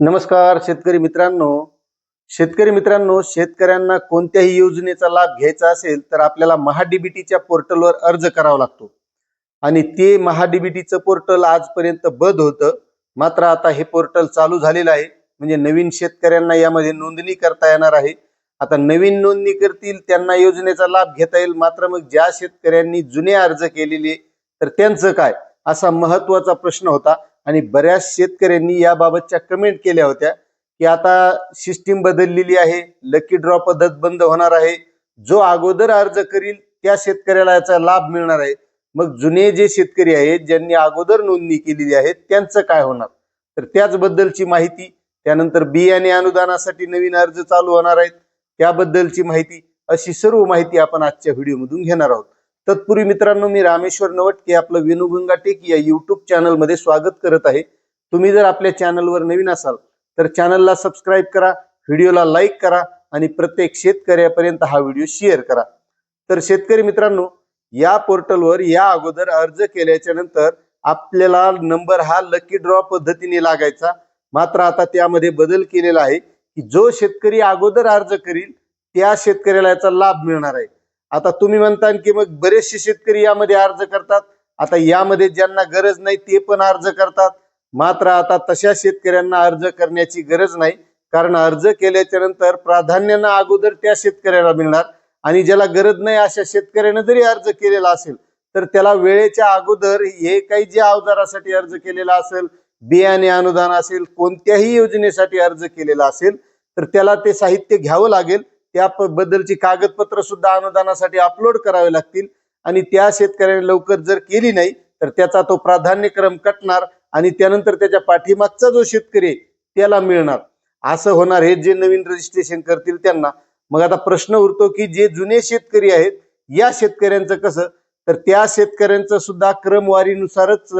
नमस्कार शेतकरी मित्रांनो. शेतकरी मित्रांनो शेतकऱ्यांना कोणत्याही योजनेचा लाभ घ्यायचा असेल तर आपल्याला महाडीबीटीच्या पोर्टलवर अर्ज करावा लागतो. आणि ते महाडीबीटीचं पोर्टल आजपर्यंत बंद होतं. मात्र आता हे पोर्टल चालू झालेलं आहे. म्हणजे नवीन शेतकऱ्यांना यामध्ये नोंदणी करता येणार आहे. आता नवीन नोंदणी करतील त्यांना योजनेचा लाभ घेता येईल. मात्र मग ज्या शेतकऱ्यांनी जुने अर्ज केलेले तर त्यांचं काय? असा महत्त्वाचा प्रश्न होता. आणि बऱ्याच शेतकऱ्यांनी याबाबतच्या कमेंट केल्या होत्या की आता सिस्टीम बदललेली आहे लकी ड्रॉ पद्धत बंद होणार आहे. जो अगोदर अर्ज करील त्या शेतकऱ्याला याचा लाभ मिळणार आहे. मग जुने जे शेतकरी आहेत ज्यांनी अगोदर नोंदणी केलेली आहे त्यांचं काय होणार? तर त्याचबद्दलची माहिती त्यानंतर बियाणे अनुदानासाठी नवीन अर्ज चालू होणार आहेत. त्याबद्दलची माहिती अशी सर्व माहिती आपण आजच्या व्हिडिओमधून घेणार आहोत. तत्पूर्वी मित्रांनो मी रामेश्वर नवटके आपलं विनुगंगा टेक या युट्यूब चॅनलमध्ये स्वागत करत आहे. तुम्ही जर आपल्या चॅनलवर नवीन असाल तर चॅनलला सबस्क्राईब करा व्हिडिओला लाईक करा आणि प्रत्येक शेतकऱ्यापर्यंत हा व्हिडिओ शेअर करा. तर शेतकरी मित्रांनो या पोर्टलवर या अगोदर अर्ज केल्याच्यानंतर आपल्याला नंबर हा लकी ड्रॉ पद्धतीने लागायचा. मात्र आता त्यामध्ये बदल केलेला आहे की जो शेतकरी अगोदर अर्ज करील त्या शेतकऱ्याला याचा लाभ मिळणार आहे. आता तुम्ही म्हणता की मग बरेचसे शेतकरी यामध्ये अर्ज करतात. आता यामध्ये ज्यांना गरज नाही ते पण अर्ज करतात. मात्र आता तशा शेतकऱ्यांना अर्ज करण्याची गरज नाही. कारण अर्ज केल्याच्यानंतर प्राधान्यानं अगोदर त्या शेतकऱ्याला मिळणार. आणि ज्याला गरज नाही अशा शेतकऱ्यानं जरी अर्ज केलेला असेल तर त्याला वेळेच्या अगोदर हे काही जे अवजारासाठी अर्ज केलेला असेल बियाणे अनुदान असेल कोणत्याही योजनेसाठी अर्ज केलेला असेल तर त्याला ते साहित्य घ्यावं लागेल. त्या बद्दलची कागदपत्र सुद्धा अनुदानासाठी अपलोड करावे लागतील. आणि त्या शेतकऱ्याने लवकर जर केली नाही तर त्याचा तो प्राधान्यक्रम कटणार आणि त्यानंतर त्याच्या पाठीमागचा जो शेतकरी आहे, त्याला मिळणार. असं होणार हे जे नवीन रजिस्ट्रेशन करतील त्यांना. मग आता प्रश्न उरतो की जे जुने शेतकरी आहेत या शेतकऱ्यांचं कसं? तर त्या शेतकऱ्यांचं सुद्धा क्रमवारीनुसारच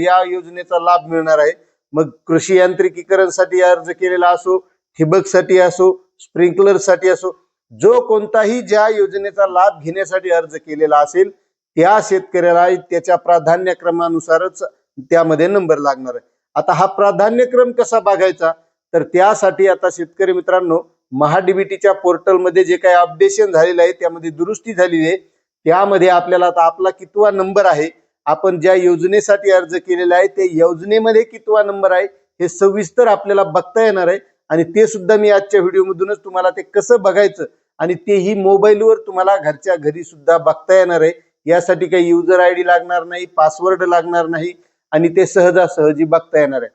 या योजनेचा लाभ मिळणार आहे. मग कृषी यांत्रिकीकरणसाठी अर्ज केलेला असो ठिबकसाठी असो स्प्रिंकलरसाठी असो जो कोणताही ज्या योजनेचा लाभ घेण्यासाठी अर्ज केलेला असेल त्या शेतकऱ्याला त्याच्या प्राधान्यक्रमानुसारच त्यामध्ये नंबर लागणार आहे. आता हा प्राधान्यक्रम कसा बघायचा? तर त्यासाठी आता शेतकरी मित्रांनो महाडीबीटीच्या पोर्टलमध्ये जे काही अपडेशन झालेलं आहे त्यामध्ये दुरुस्ती झालेली आहे. त्यामध्ये आपल्याला आता आपला कितवा नंबर आहे आपण ज्या योजनेसाठी अर्ज केलेला आहे त्या योजनेमध्ये कितवा नंबर आहे हे सविस्तर आपल्याला बघता येणार आहे. आणि ते सुद्धा मी आजच्या व्हिडिओमधूनच तुम्हाला ते कसं बघायचं आणि तेही मोबाईलवर तुम्हाला घरच्या घरी सुद्धा बघता येणार आहे. यासाठी काही युजर आय डी लागणार नाही पासवर्ड लागणार नाही आणि ते सहजासहजी बघता येणार आहे.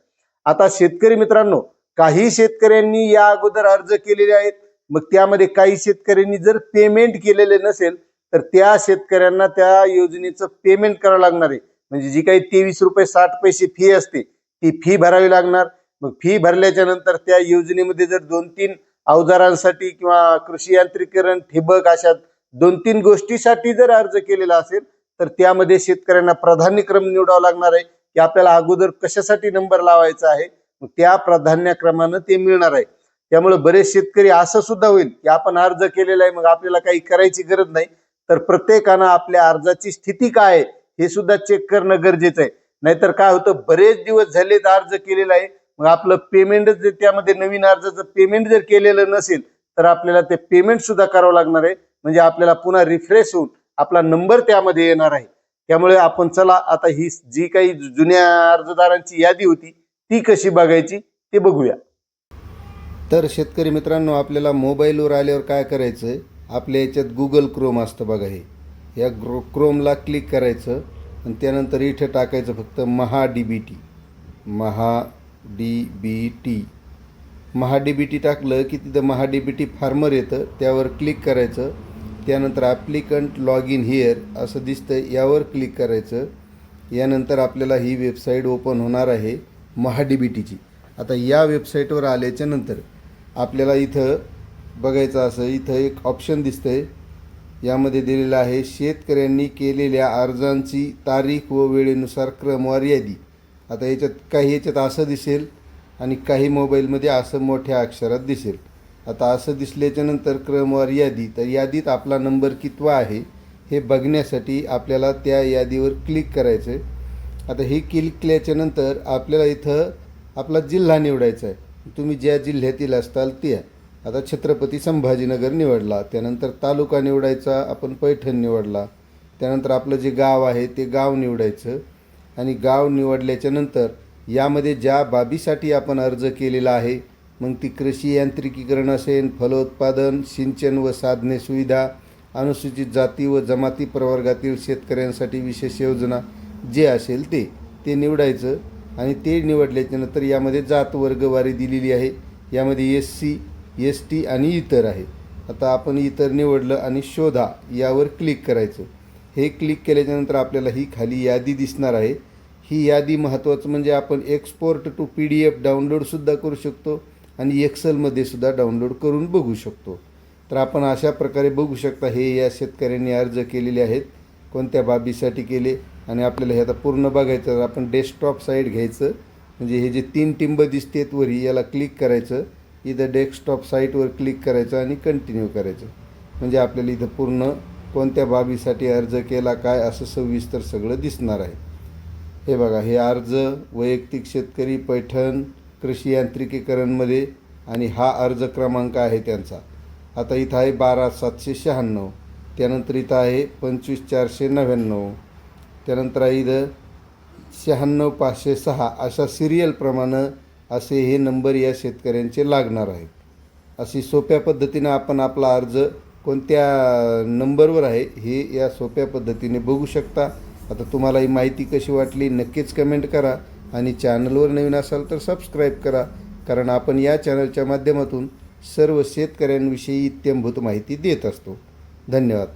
आता शेतकरी मित्रांनो काही शेतकऱ्यांनी या अगोदर अर्ज केलेले आहेत. मग त्यामध्ये काही शेतकऱ्यांनी जर पेमेंट केलेले नसेल तर त्या शेतकऱ्यांना त्या योजनेचं पेमेंट करावं लागणार आहे. म्हणजे जी काही तेवीस रुपये साठ पैसे फी असते ती फी भरावी लागणार. मग फी भरल्याच्या नंतर त्या योजनेमध्ये जर दोन तीन अवजारांसाठी किंवा कृषी यांत्रिकरण ठिबक अशा दोन तीन गोष्टीसाठी जर अर्ज केलेला असेल तर त्यामध्ये शेतकऱ्यांना प्राधान्यक्रम निवडावा लागणार आहे की आपल्याला अगोदर कशासाठी नंबर लावायचा आहे त्या प्राधान्यक्रमानं ते मिळणार आहे. त्यामुळे बरेच शेतकरी असं सुद्धा होईल की आपण अर्ज केलेला आहे मग आपल्याला काही करायची गरज नाही तर प्रत्येकानं आपल्या अर्जाची स्थिती काय आहे हे सुद्धा चेक करणं गरजेचं आहे. नाहीतर काय होतं बरेच दिवस झाले अर्ज केलेला आहे मग आपलं पेमेंटच जर त्यामध्ये नवीन अर्जाचं पेमेंट जर केलेलं नसेल तर आपल्याला ते पेमेंट सुद्धा करावं लागणार आहे. म्हणजे आपल्याला पुन्हा रिफ्रेश होऊन आपला नंबर त्यामध्ये येणार आहे. त्यामुळे आपण चला आता ही जी काही जुन्या अर्जदारांची यादी होती ती कशी बघायची ते बघूया. तर शेतकरी मित्रांनो आपल्याला मोबाईलवर आल्यावर काय करायचं आहे आपल्या याच्यात गुगल क्रोम असतं बघा हे. या ग्रो क्रोमला क्लिक करायचं आणि त्यानंतर इथे टाकायचं फक्त Maha D B T Maha D B T Maha D B T टाकलं की तिथं Maha D B T farmer येतं त्यावर क्लिक करायचं. त्यानंतर ॲप्लिकंट लॉग इन हिअर असं दिसतं यावर क्लिक करायचं. यानंतर आपल्याला ही वेबसाईट ओपन होणार आहे महा डी बी टीची आता या वेबसाईटवर आल्याच्यानंतर आपल्याला इथं बघायचं असं इथं एक ऑप्शन दिसतं आहे यामध्ये दिलेलं आहे शेतकऱ्यांनी केलेल्या अर्जांची तारीख व वेळेनुसार क्रमवार यादी. आता याच्यात काही याच्यात असं दिसेल आणि काही मोबाईलमध्ये असं मोठ्या अक्षरात दिसेल. आता असं दिसल्याच्यानंतर क्रमवार यादी तर यादीत आपला नंबर कितवा आहे हे बघण्यासाठी आपल्याला त्या यादीवर क्लिक करायचं आहे आता हे क्लिक केल्याच्यानंतर आपल्याला इथं आपला जिल्हा निवडायचा आहे. तुम्ही ज्या जिल्ह्यातील असताल त्या. आता छत्रपती संभाजीनगर निवडला त्यानंतर तालुका निवडायचा आपण पैठण निवडला. त्यानंतर आपलं जे गाव आहे ते गाव निवडायचं. आणि गाव निवडल्याच्या नंतर यामध्ये ज्या बाबीसाठी आपण अर्ज केलेला आहे मग ती कृषी यांत्रिकीकरण असेल फलोत्पादन सिंचन व साधने सुविधा अनुसूचित जाती व जमाती प्रवर्गातील शेतकऱ्यांसाठी विशेष योजना जे असेल ते ते निवडायचं आणि ते निवडल्याच्यानंतर यामध्ये जात वर्गवारी दिलेली आहे. यामध्ये एस सी एस टी आणि इतर आहे. आता आपण इतर निवडलं आणि शोधा यावर क्लिक करायचं. हे क्लिक केल्याच्यानंतर आपल्याला ही खाली यादी दिसणार आहे. ही यादी महत्त्वाचं म्हणजे आपण export to P D F डाउनलोडसुद्धा करू शकतो आणि एक्सेलमध्ये सुद्धा डाउनलोड करून बघू शकतो. तर आपण अशा प्रकारे बघू शकता हे या शेतकऱ्यांनी अर्ज केलेले आहेत कोणत्या बाबीसाठी केले आणि आपल्याला हे आता पूर्ण बघायचं तर आपण डेस्कटॉप साईड घ्यायचं म्हणजे हे जे तीन टिंब दिसतेत वरी याला क्लिक करायचं इथं डेस्कटॉप साईटवर क्लिक करायचं आणि कंटिन्यू करायचं. म्हणजे आपल्याला इथं पूर्ण कोणत्या बाबीसाठी अर्ज केला काय असं सविस्तर सगळं दिसणार आहे. हे बघा हे अर्ज वैयक्तिक शेतकरी पैठण कृषी यांत्रिकीकरणमध्ये आणि हा अर्ज क्रमांक आहे त्यांचा. आता इथं आहे बारा सातशे शहाण्णव त्यानंतर इथं आहे पंचवीस चारशे नव्याण्णव त्यानंतर आहे इथं शहाण्णव पाचशे सहा अशा सिरियलप्रमाणे असे हे नंबर या शेतकऱ्यांचे लागणार आहेत. अशी सोप्या पद्धतीनं आपण आपला अर्ज कोणत्या नंबरवर आहे हे या सोप्या पद्धतीने बघू शकता. आता तुम्हाला ही माहिती कशी वाटली नक्कीच कमेंट करा आणि चॅनलवर नवीन असाल तर सबस्क्राईब करा कारण आपण या चॅनलच्या माध्यमातून सर्व शेतकऱ्यांविषयी इत्यंभूत माहिती देत असतो. धन्यवाद.